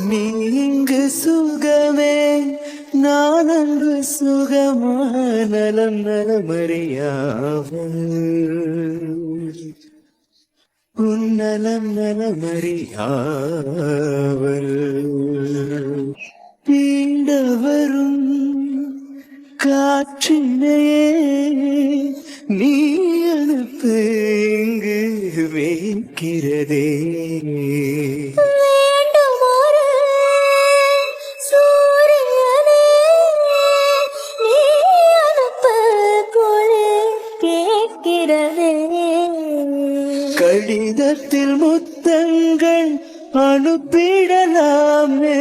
நீங்கு சுகமே நான் அன்பு சுகமானலம் நலமறியாவல். உன்னலம் நலமறியாவல். பீண்ட வரும் காற்றினே நீ அனுப்பு இங்கு வைக்கிறதே கடிதத்தில் முத்தங்கள் அனுப்பிடலாமே?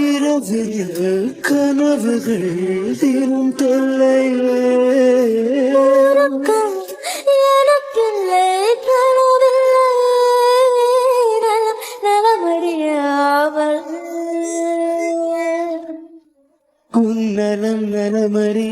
இரவில் கனவுகள் தினம் தொல்லையே உன்னலம் நலமறியாவல்